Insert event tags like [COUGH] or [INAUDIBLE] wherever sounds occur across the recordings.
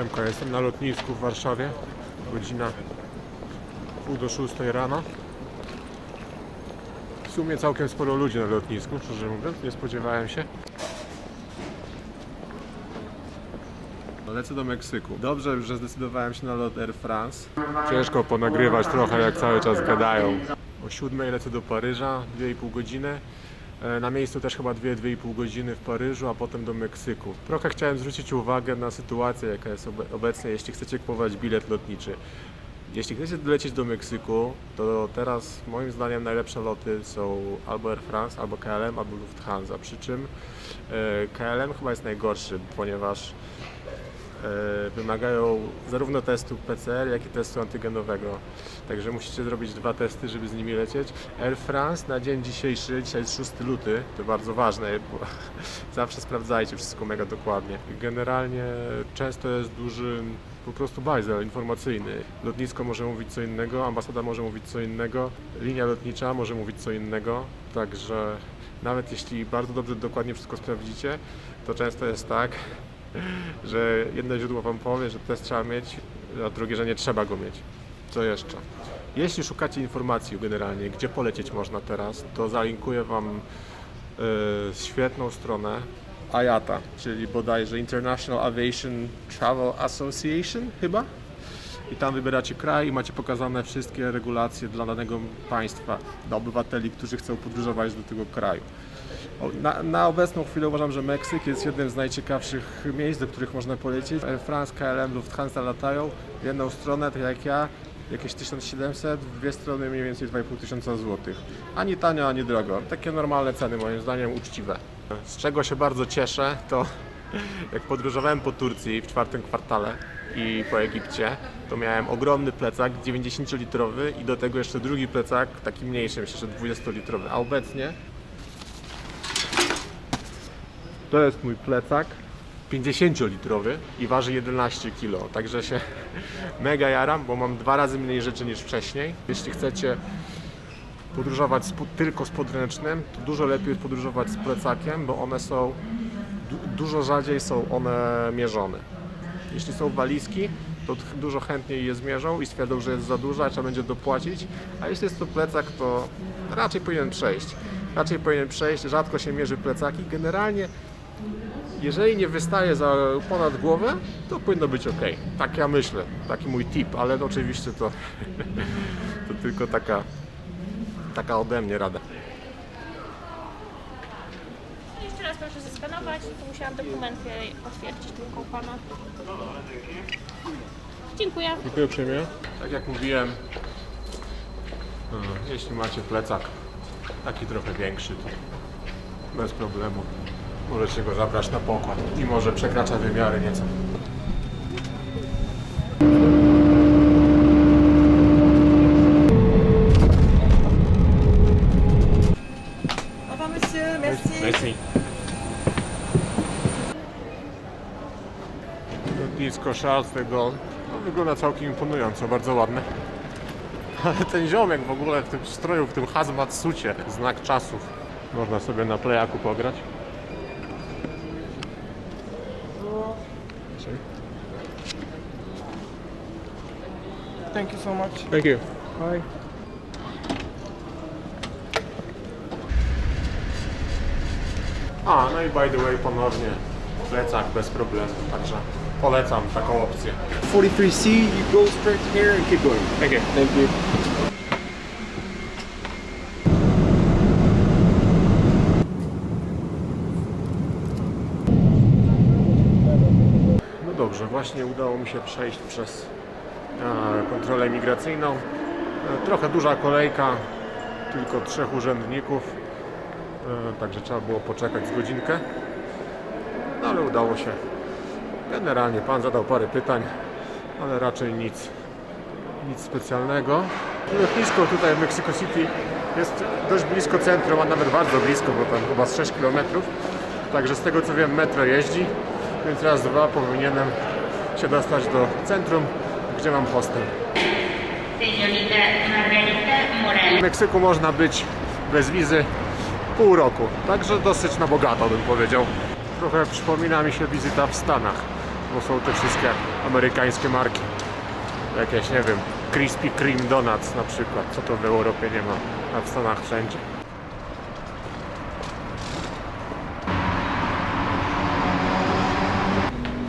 Siemka, jestem na lotnisku w Warszawie. Godzina pół do szóstej rana. W sumie całkiem sporo ludzi na lotnisku, szczerze mówiąc, nie spodziewałem się. Lecę do Meksyku. Dobrze, że zdecydowałem się na lot Air France. Ciężko ponagrywać trochę, jak cały czas gadają. O siódmej lecę do Paryża, 2,5 godziny. E, Na miejscu też chyba 2-2,5 godziny w Paryżu, a potem do Meksyku. Trochę chciałem zwrócić uwagę na sytuację, jaka jest obe- obecnie, jeśli chcecie kupować bilet lotniczy. Jeśli chcecie dolecieć do Meksyku, to teraz moim zdaniem najlepsze loty są albo Air France, albo KLM, albo Lufthansa. Przy czym e, KLM chyba jest najgorszy, ponieważ wymagają zarówno testu PCR, jak i testu antygenowego. Także musicie zrobić dwa testy, żeby z nimi lecieć. Air France na dzień dzisiejszy, dzisiaj jest 6 luty, to bardzo ważne, bo [LAUGHS] zawsze sprawdzajcie wszystko mega dokładnie. Generalnie często jest duży po prostu bajzel informacyjny. Lotnisko może mówić co innego, ambasada może mówić co innego, linia lotnicza może mówić co innego, także nawet jeśli bardzo dobrze, dokładnie wszystko sprawdzicie, to często jest tak, że jedno źródło Wam powie, że test trzeba mieć, a drugie, że nie trzeba go mieć. Co jeszcze? Jeśli szukacie informacji generalnie, gdzie polecieć można teraz, to zalinkuję Wam e, świetną stronę IATA, czyli bodajże International Aviation Travel Association chyba. I tam wybieracie kraj i macie pokazane wszystkie regulacje dla danego państwa, dla obywateli, którzy chcą podróżować do tego kraju. Na, na obecną chwilę uważam, że Meksyk jest jednym z najciekawszych miejsc, do których można polecieć. Air France, KLM, Lufthansa latają w jedną stronę, tak jak ja, jakieś 1700, w dwie strony mniej więcej 2,5 tysiąca złotych. Ani tanio, ani drogo. Takie normalne ceny, moim zdaniem, uczciwe. Z czego się bardzo cieszę, to [LAUGHS] jak podróżowałem po Turcji w czwartym kwartale i po Egipcie, to miałem ogromny plecak 90-litrowy i do tego jeszcze drugi plecak, taki mniejszy, myślę, że 20-litrowy. A obecnie to jest mój plecak 50-litrowy i waży 11 kg. Także się [LAUGHS] mega jaram, bo mam dwa razy mniej rzeczy niż wcześniej. Jeśli chcecie podróżować z, tylko z podręcznym, to dużo lepiej podróżować z plecakiem, bo one są dużo rzadziej są one mierzone. Jeśli są walizki, to dużo chętniej je zmierzą i stwierdzą, że jest za duża, trzeba będzie dopłacić. A jeśli jest to plecak, to raczej powinien przejść. Raczej powinien przejść, rzadko się mierzy plecaki. Generalnie, jeżeli nie wystaje za ponad głowę, to powinno być ok. Tak ja myślę, taki mój tip, ale oczywiście to, [LAUGHS] to tylko taka, taka ode mnie rada. Jeszcze raz proszę zeskanować, to musiałam dokumenty potwierdzić tylko u Pana. Dziękuję. Dziękuję uprzejmie. Tak jak mówiłem, e, jeśli macie plecak taki trochę większy, to bez problemu możecie go zabrać na pokład, mimo że przekracza wymiary nieco. Charles de Gaulle no, wygląda całkiem imponująco, bardzo ładne. Ale ten ziomek w ogóle w tym stroju, w tym hazmat sucie, znak czasów. Można sobie na playaku pograć. Thank you so much. Thank you. Bye. A, no i by the way ponownie plecak bez problemu, także polecam taką opcję. 43C, you go straight here and keep going. You. Thank you. No dobrze, właśnie udało mi się przejść przez e, kontrolę imigracyjną. E, trochę duża kolejka, tylko trzech urzędników, e, także trzeba było poczekać z godzinkę. No ale udało się. Generalnie pan zadał parę pytań, ale raczej nic, nic specjalnego. Lotnisko tutaj w Mexico City jest dość blisko centrum, a nawet bardzo blisko, bo tam chyba z 6 km. Także z tego co wiem metro jeździ, więc raz, dwa powinienem się dostać do centrum, gdzie mam hostel. W Meksyku można być bez wizy pół roku, także dosyć na bogato bym powiedział. Trochę przypomina mi się wizyta w Stanach. Bo są te wszystkie amerykańskie marki. Jakieś, nie wiem, Krispy Kreme Donuts na przykład, co to w Europie nie ma, a w Stanach wszędzie.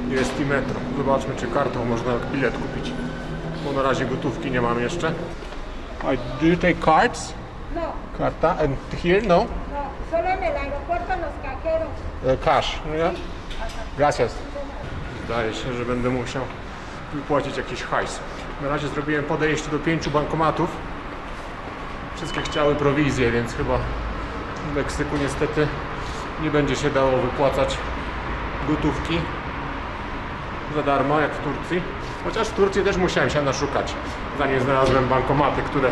Jest i metro. Zobaczmy, czy kartą można bilet kupić. Bo na razie gotówki nie mam jeszcze. Do you take cards? No, Karta? And here? No? no, solo en el aeropuerto los cajeros. E, Cash, nie? Gracias. Zdaje się, że będę musiał wypłacić jakiś hajs. Na razie zrobiłem podejście do pięciu bankomatów. Wszystkie chciały prowizję, więc chyba w Meksyku niestety nie będzie się dało wypłacać gotówki za darmo, jak w Turcji. Chociaż w Turcji też musiałem się naszukać, zanim znalazłem bankomaty, które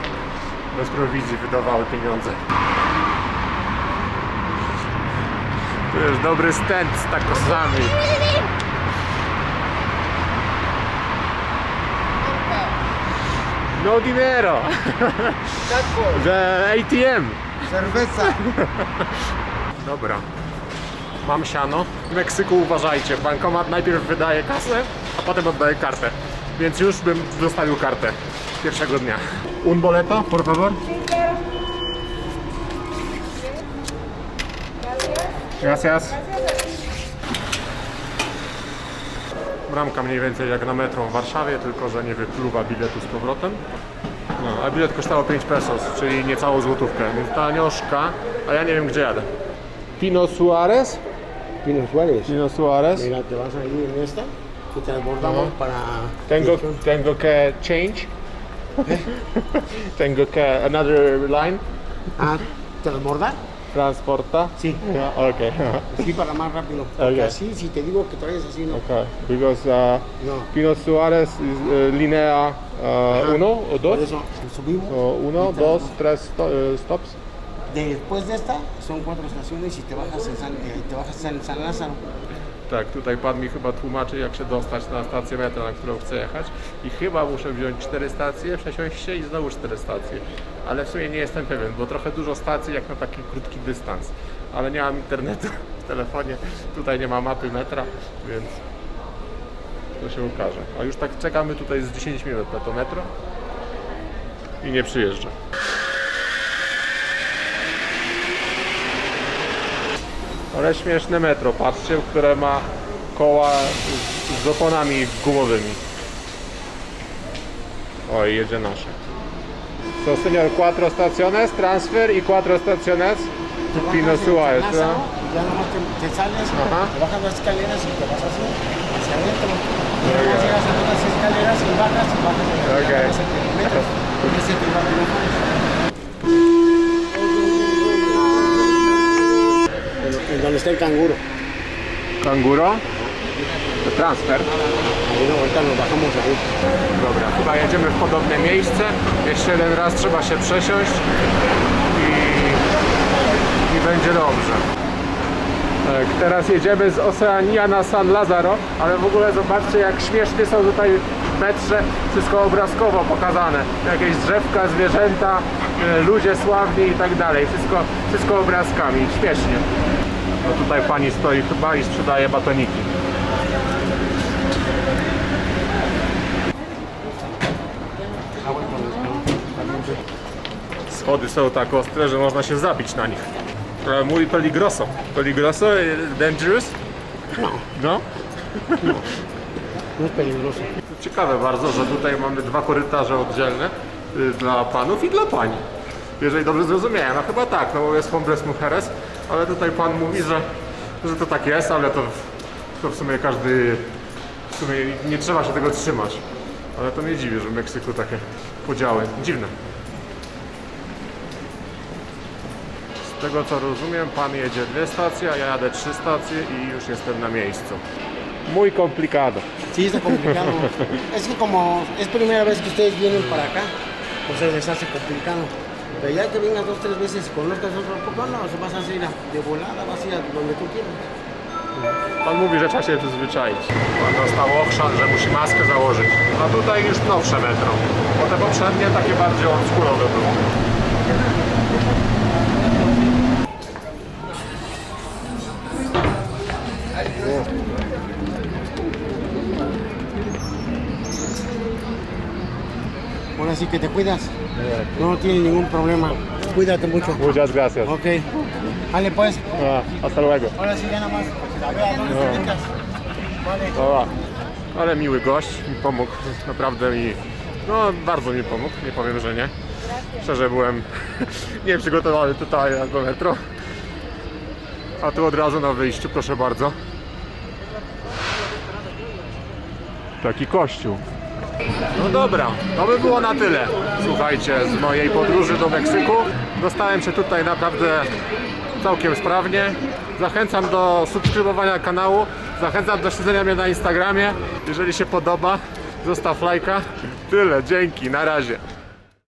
bez prowizji wydawały pieniądze. To jest dobry stent z takosami. No dinero. The ATM. Cerveza. [LAUGHS] Dobra. Mam siano. W Meksyku uważajcie, bankomat najpierw wydaje kasę, a potem oddaje kartę. Więc już bym zostawił kartę pierwszego dnia. Un boleto, por favor. Gracias. Bramka mniej więcej jak na metro w Warszawie, tylko że nie wypluwa biletu z powrotem. No, a bilet kosztował 5 pesos, czyli niecałą złotówkę, więc tanioszka, a ja nie wiem gdzie jadę. Pino Suarez? Pino Suárez. Pino Suarez? Mira, te vas a ir en esta y transbordamos Ajá. para. Tengo, tengo que change. [LAUGHS] tengo que another line. Ah, transbordar. Transporta. Sí. Yeah, okay. [LAUGHS] Sí, para más rápido. Porque Ok. así, si te digo que traes así, no. okay. Because uh, No. Pino Suarez is uh, linea uh, uno o Por dos. eso subimos. O uno, y dos, transbor- tres sto- eh, stops. Después de esta son cuatro estaciones y te bajas en San, eh, te bajas en San Lázaro. Tak, tutaj pan mi chyba tłumaczy, jak się dostać na stację metra, na którą chcę jechać. I chyba muszę wziąć cztery stacje, przesiąść się i znowu cztery stacje. Ale w sumie nie jestem pewien, bo trochę dużo stacji jak na taki krótki dystans. Ale nie mam internetu w telefonie, tutaj nie ma mapy metra, więc to się ukaże. A już tak czekamy tutaj z 10 minut na to metro i nie przyjeżdża. Ale śmieszne metro, patrzcie, które ma koła z, z oponami gumowymi. Oj, jedzie nasze. So, señor, cuatro estaciones, transfer y cuatro estaciones. Pino Suárez, y ya nomás te, te sales, Ajá. te bajas las escaleras y te vas así hacia adentro. Y nomás llegas a las escaleras y bajas y bajas y Ok. bajas el metro. Y ese te va a está el canguro. Kanguro? To transfer. Ahí no, ahorita nos bajamos. Dobra, chyba jedziemy w podobne miejsce. Jeszcze jeden raz trzeba się przesiąść i, i będzie dobrze. Tak, teraz jedziemy z Oceania na San Lazaro, ale w ogóle zobaczcie jak śmiesznie są tutaj w metrze wszystko obrazkowo pokazane. Jakieś drzewka, zwierzęta, e, ludzie sławni i tak dalej. Wszystko, wszystko obrazkami, śmiesznie. No tutaj pani stoi chyba i sprzedaje batoniki. Schody są tak ostre, że można się zabić na nich. Mówi peligroso. Peligroso? eh, Dangerous? No, No? no es peligroso. Ciekawe bardzo, że tutaj mamy dwa korytarze oddzielne y, dla panów i dla pań. Jeżeli dobrze zrozumiałem, a chyba tak, no bo jest hombres mujeres, ale tutaj pan mówi, że, że to tak jest, ale to, to w sumie każdy, w sumie nie trzeba się tego trzymać. Ale to mnie dziwi, że w Meksyku takie podziały. Dziwne. Z tego co rozumiem, pan jedzie dwie stacje, a ja jadę trzy stacje i już jestem na miejscu. Muy complicado. Sí, está complicado. es que como es primera vez que ustedes vienen para acá, pues les hace complicado. Pero ya que vengas dos, tres veces, y conozcas otro poco, no, vas a ir de volada, vas a ir a donde tú quieras. Pan mówi, że trzeba się przyzwyczaić. Pan dostał ochrzan, że musi maskę założyć. A tutaj już nowsze metro, bo te poprzednie takie bardziej obskurowe były. Ahora sí que te cuidas. No tienes ningún problema. Cuídate mucho. Muchas gracias. Ok. Vale, pues. A, hasta luego. Ahora sí, ya nada más. A ver, ¿a dónde te dedicas? Vale. Ale miły gość, mi pomógł, naprawdę mi, no bardzo mi pomógł, nie powiem, że nie. Szczerze byłem [LAUGHS] nieprzygotowany tutaj do metro. A tu od razu na wyjściu, proszę bardzo. Taki kościół. No dobra, to by było na tyle. Słuchajcie, z mojej podróży do Meksyku. Dostałem się tutaj naprawdę całkiem sprawnie. Zachęcam do subskrybowania kanału. Zachęcam do śledzenia mnie na Instagramie. Jeżeli się podoba, zostaw lajka. Tyle, dzięki, na razie.